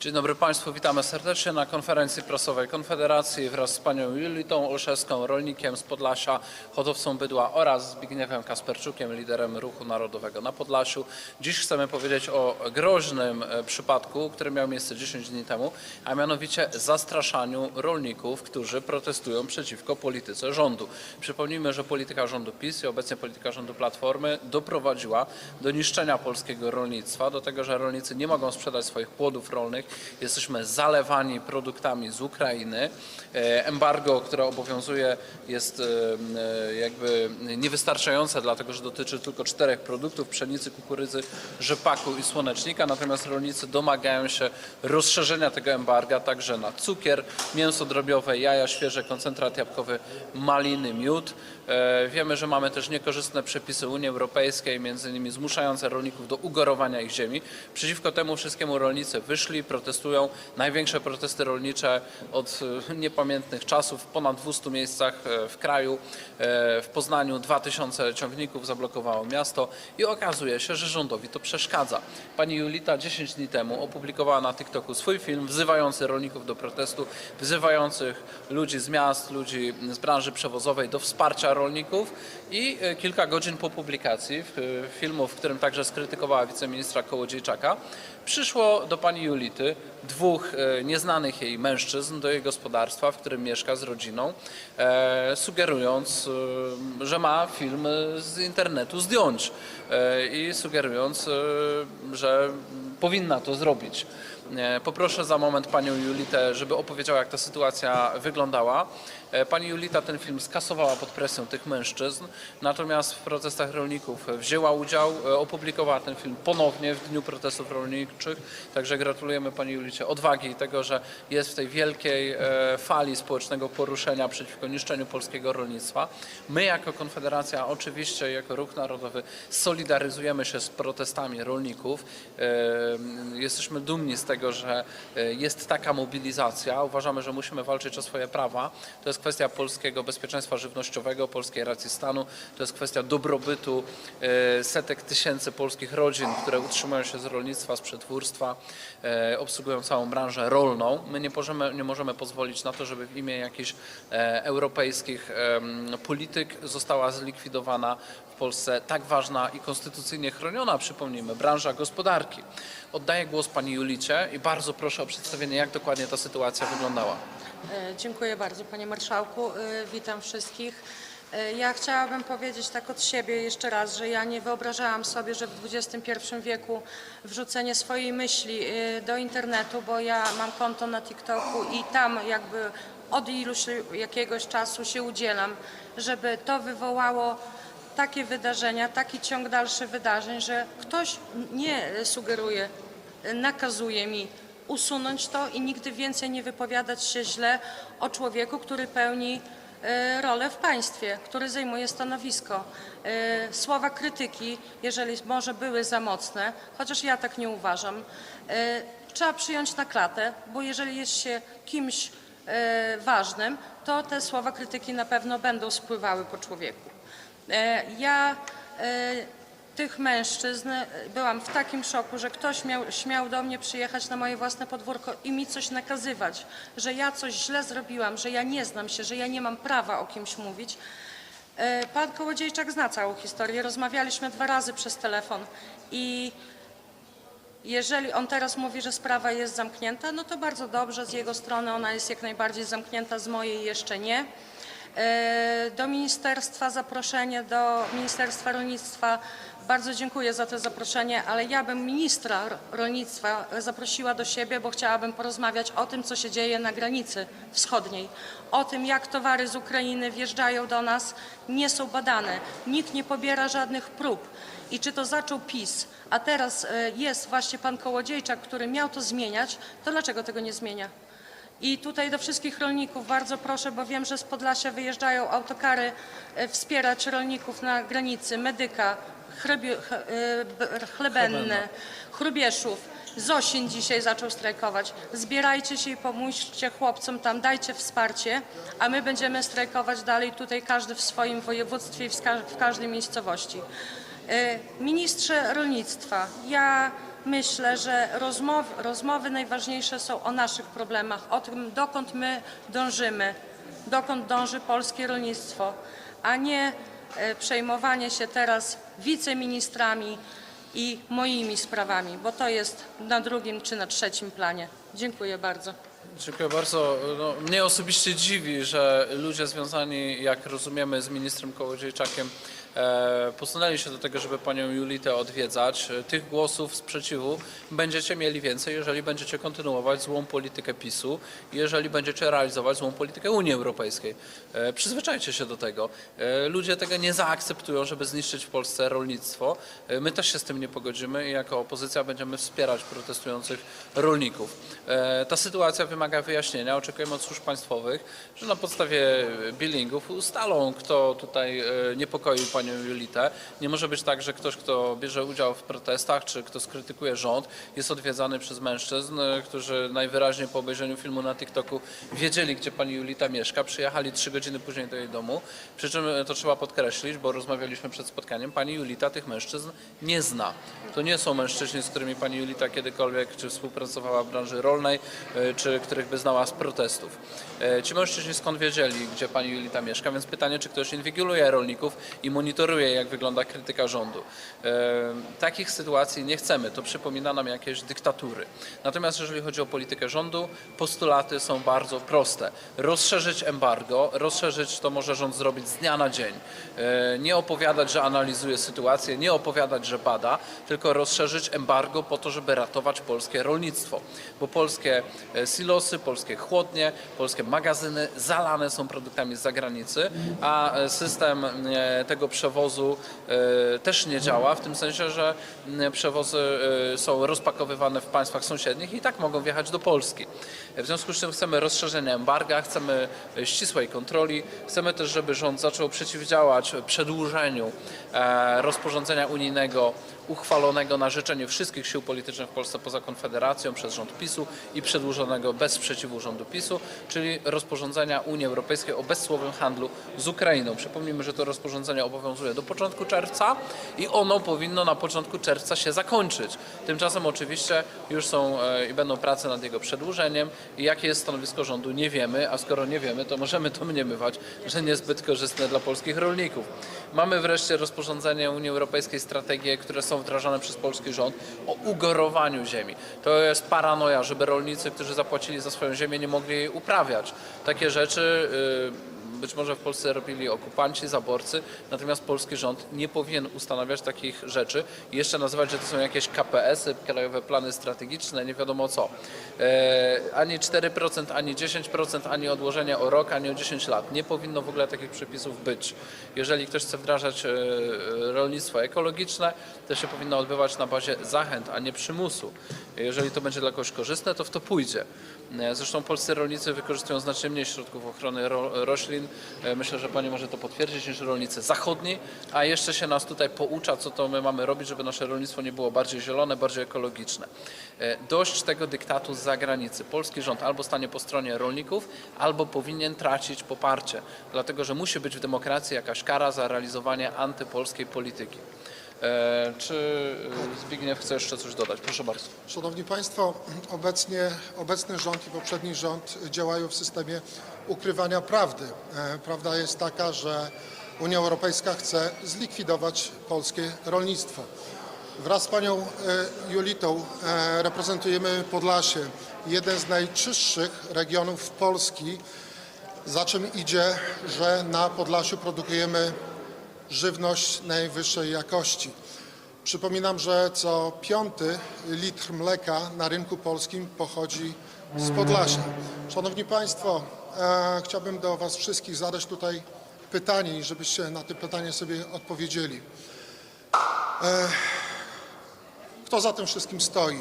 Dzień dobry Państwu, witamy serdecznie na konferencji prasowej Konfederacji wraz z panią Julitą Olszewską, rolnikiem z Podlasia, hodowcą bydła oraz Zbigniewem Kasperczukiem, liderem Ruchu Narodowego na Podlasiu. Dziś chcemy powiedzieć o groźnym e, przypadku, który miał miejsce 10 dni temu, a mianowicie zastraszaniu rolników, którzy protestują przeciwko polityce rządu. Przypomnijmy, że polityka rządu PiS i obecnie polityka rządu Platformy doprowadziła do niszczenia polskiego rolnictwa, do tego, że rolnicy nie mogą sprzedać swoich płodów rolnych, jesteśmy zalewani produktami z Ukrainy. E, Embargo, które obowiązuje jest e, e, jakby niewystarczające, dlatego że dotyczy tylko czterech produktów, pszenicy, kukurydzy, rzepaku i słonecznika, natomiast rolnicy domagają się rozszerzenia tego embarga także na cukier, mięso drobiowe, jaja świeże, koncentrat jabłkowy, maliny, miód. Wiemy, że mamy też niekorzystne przepisy Unii Europejskiej, między innymi zmuszające rolników do ugorowania ich ziemi. Przeciwko temu wszystkiemu rolnicy wyszli, protestują. Największe protesty rolnicze od e, niepamiętnych czasów w ponad 200 miejscach e, w kraju. E, W Poznaniu 2000 ciągników zablokowało miasto i okazuje się, że rządowi to przeszkadza. Pani Julita 10 dni temu opublikowała na TikToku swój film wzywający rolników do protestu, wzywających ludzi z miast, ludzi z branży przewozowej do wsparcia rolników i kilka godzin po publikacji filmu, w którym także skrytykowała wiceministra Kołodziejczaka, przyszło do pani Julity dwóch e, nieznanych jej mężczyzn do jej gospodarstwa, w którym mieszka z rodziną, e, sugerując, e, że ma film z internetu zdjąć i sugerując, że powinna to zrobić. E, Poproszę za moment panią Julitę, żeby opowiedziała, jak ta sytuacja wyglądała. E, Pani Julita ten film skasowała pod presją tych mężczyzn, natomiast w protestach rolników wzięła udział, e, opublikowała ten film ponownie w Dniu Protestów Rolniczych. Także gratulujemy Pani Julicie odwagi i tego, że jest w tej wielkiej fali społecznego poruszenia przeciwko niszczeniu polskiego rolnictwa. My jako Konfederacja, oczywiście jako Ruch Narodowy solidaryzujemy się z protestami rolników. Jesteśmy dumni z tego, że e, jest taka mobilizacja. Uważamy, że musimy walczyć o swoje prawa. To jest kwestia polskiego bezpieczeństwa żywnościowego, polskiej racji stanu. To jest kwestia dobrobytu e, setek tysięcy polskich rodzin, które utrzymują się z rolnictwa, z przetwórstwa, e, obsługują całą branżę rolną. My nie możemy, nie możemy pozwolić na to, żeby w imię jakichś europejskich polityk została zlikwidowana Polsce tak ważna i konstytucyjnie chroniona, przypomnijmy, branża gospodarki. Oddaję głos pani Julicie i bardzo proszę o przedstawienie, jak dokładnie ta sytuacja wyglądała. E, Dziękuję bardzo Panie Marszałku. E, Witam wszystkich. E, Ja chciałabym powiedzieć tak od siebie jeszcze raz, że ja nie wyobrażałam sobie, że w XXI wieku wrzucenie swojej myśli do internetu, bo ja mam konto na TikToku i tam jakby od iluś jakiegoś czasu się udzielam, żeby to wywołało takie wydarzenia, taki ciąg dalszy wydarzeń, że ktoś nie sugeruje, nakazuje mi usunąć to i nigdy więcej nie wypowiadać się źle o człowieku, który pełni e, rolę w państwie, który zajmuje stanowisko. E, Słowa krytyki, jeżeli może były za mocne, chociaż ja tak nie uważam, e, trzeba przyjąć na klatę, bo jeżeli jest się kimś ważnym, to te słowa krytyki na pewno będą spływały po człowieku. E, Ja e, tych mężczyzn e, byłam w takim szoku, że ktoś miał, śmiał do mnie przyjechać na moje własne podwórko i mi coś nakazywać, że ja coś źle zrobiłam, że ja nie znam się, że ja nie mam prawa o kimś mówić. Pan Kołodziejczak zna całą historię. Rozmawialiśmy dwa razy przez telefon i jeżeli on teraz mówi, że sprawa jest zamknięta, no to bardzo dobrze, z jego strony ona jest jak najbardziej zamknięta, z mojej jeszcze nie. E, Do ministerstwa zaproszenie, do Ministerstwa Rolnictwa. Bardzo dziękuję za to zaproszenie, ale ja bym ministra ro- rolnictwa zaprosiła do siebie, bo chciałabym porozmawiać o tym, co się dzieje na granicy wschodniej. O tym, jak towary z Ukrainy wjeżdżają do nas, nie są badane. Nikt nie pobiera żadnych prób. I czy to zaczął PiS, a teraz e, jest właśnie pan Kołodziejczak, który miał to zmieniać, to dlaczego tego nie zmienia? I tutaj do wszystkich rolników bardzo proszę, bo wiem, że z Podlasia wyjeżdżają autokary e, wspierać rolników na granicy, Medyka, Chrebie, ch- e, Chlebenne, Chrubieszów. Zosin dzisiaj zaczął strajkować. Zbierajcie się i pomóżcie chłopcom tam, dajcie wsparcie, a my będziemy strajkować dalej tutaj każdy w swoim województwie i w każdej miejscowości. E, Ministrze rolnictwa, ja myślę, że rozmowy, rozmowy najważniejsze są o naszych problemach, o tym, dokąd my dążymy, dokąd dąży polskie rolnictwo, a nie e, przejmowanie się teraz wiceministrami i moimi sprawami, bo to jest na drugim czy na trzecim planie. Dziękuję bardzo. Dziękuję bardzo. No, mnie osobiście dziwi, że ludzie związani, jak rozumiemy, z ministrem Kołodziejczakiem posunęli się do tego, żeby panią Julitę odwiedzać. E, Tych głosów sprzeciwu będziecie mieli więcej, jeżeli będziecie kontynuować złą politykę PiSu, jeżeli będziecie realizować złą politykę Unii Europejskiej. E, Przyzwyczajcie się do tego. E, Ludzie tego nie zaakceptują, żeby zniszczyć w Polsce rolnictwo. E, My też się z tym nie pogodzimy i jako opozycja będziemy wspierać protestujących rolników. E, Ta sytuacja wymaga wyjaśnienia. Oczekujemy od służb państwowych, że na podstawie billingów ustalą, kto tutaj e, niepokoił panią Julitę. Nie może być tak, że ktoś, kto bierze udział w protestach, czy kto skrytykuje rząd, jest odwiedzany przez mężczyzn, e, którzy najwyraźniej po obejrzeniu filmu na TikToku wiedzieli, gdzie pani Julita mieszka, przyjechali trzy godziny później do jej domu. Przy czym e, to trzeba podkreślić, bo rozmawialiśmy przed spotkaniem, pani Julita tych mężczyzn nie zna. To nie są mężczyźni, z którymi pani Julita kiedykolwiek czy współpracowała w branży rolnej, e, czy których by znała z protestów. Ci mężczyźni skąd wiedzieli, gdzie pani Julita mieszka, więc pytanie, czy ktoś inwigiluje rolników i monitoruje, jak wygląda krytyka rządu. E, Takich sytuacji nie chcemy, to przypomina nam jakieś dyktatury. Natomiast jeżeli chodzi o politykę rządu, postulaty są bardzo proste. Rozszerzyć embargo, rozszerzyć to może rząd zrobić z dnia na dzień. E, Nie opowiadać, że analizuje sytuację, nie opowiadać, że bada, tylko rozszerzyć embargo po to, żeby ratować polskie rolnictwo. Bo polskie e, silosy, polskie chłodnie, polskie magazyny zalane są produktami z zagranicy, a system tego przewozu e, też nie działa, w tym sensie, że m, przewozy e, są rozpakowywane w państwach sąsiednich i tak mogą wjechać do Polski. W związku z czym chcemy rozszerzenia embarga, chcemy e, ścisłej kontroli, chcemy też, żeby rząd zaczął przeciwdziałać przedłużeniu e, rozporządzenia unijnego uchwalonego na życzenie wszystkich sił politycznych w Polsce poza Konfederacją przez rząd PiSu i przedłużonego bez sprzeciwu rządu PiSu, czyli rozporządzenia Unii Europejskiej o bezcłowym handlu z Ukrainą. Przypomnijmy, że to rozporządzenie obowiązuje do początku czerwca i ono powinno na początku czerwca się zakończyć. Tymczasem oczywiście już są e, i będą prace nad jego przedłużeniem i jakie jest stanowisko rządu nie wiemy, a skoro nie wiemy, to możemy to mniemywać, że niezbyt korzystne dla polskich rolników. Mamy wreszcie rozporządzenie Unii Europejskiej, strategie, które są wdrażane przez polski rząd o ugorowaniu ziemi. To jest paranoja, żeby rolnicy, którzy zapłacili za swoją ziemię, nie mogli jej uprawiać. Takie rzeczy y, być może w Polsce robili okupanci, zaborcy, natomiast polski rząd nie powinien ustanawiać takich rzeczy i jeszcze nazywać, że to są jakieś KPS-y, krajowe plany strategiczne, nie wiadomo co. E, ani 4%, ani 10%, ani odłożenie o rok, ani o 10 lat. Nie powinno w ogóle takich przepisów być. Jeżeli ktoś chce wdrażać e, rolnictwo ekologiczne, to się powinno odbywać na bazie zachęt, a nie przymusu. Jeżeli to będzie dla kogoś korzystne, to w to pójdzie. E, Zresztą polscy rolnicy wykorzystują znacznie mniej środków ochrony ro, roślin. E, Myślę, że pani może to potwierdzić niż rolnicy zachodni, a jeszcze się nas tutaj poucza, co to my mamy robić, żeby nasze rolnictwo nie było bardziej zielone, bardziej ekologiczne. E, Dość tego dyktatu z zagranicy. Polski rząd albo stanie po stronie rolników, albo powinien tracić poparcie, dlatego że musi być w demokracji jakaś kara za realizowanie antypolskiej polityki. E, Czy e, Zbigniew chce jeszcze coś dodać? Proszę bardzo. Szanowni Państwo, obecnie, obecny rząd i poprzedni rząd działają w systemie ukrywania prawdy. E, Prawda jest taka, że Unia Europejska chce zlikwidować polskie rolnictwo. Wraz z panią Julitą reprezentujemy Podlasie, jeden z najczystszych regionów Polski, za czym idzie, że na Podlasiu produkujemy żywność najwyższej jakości. Przypominam, że co piąty litr mleka na rynku polskim pochodzi z Podlasia. Szanowni Państwo, e, chciałbym do Was wszystkich zadać tutaj pytanie i żebyście na to pytanie sobie odpowiedzieli. E, kto za tym wszystkim stoi?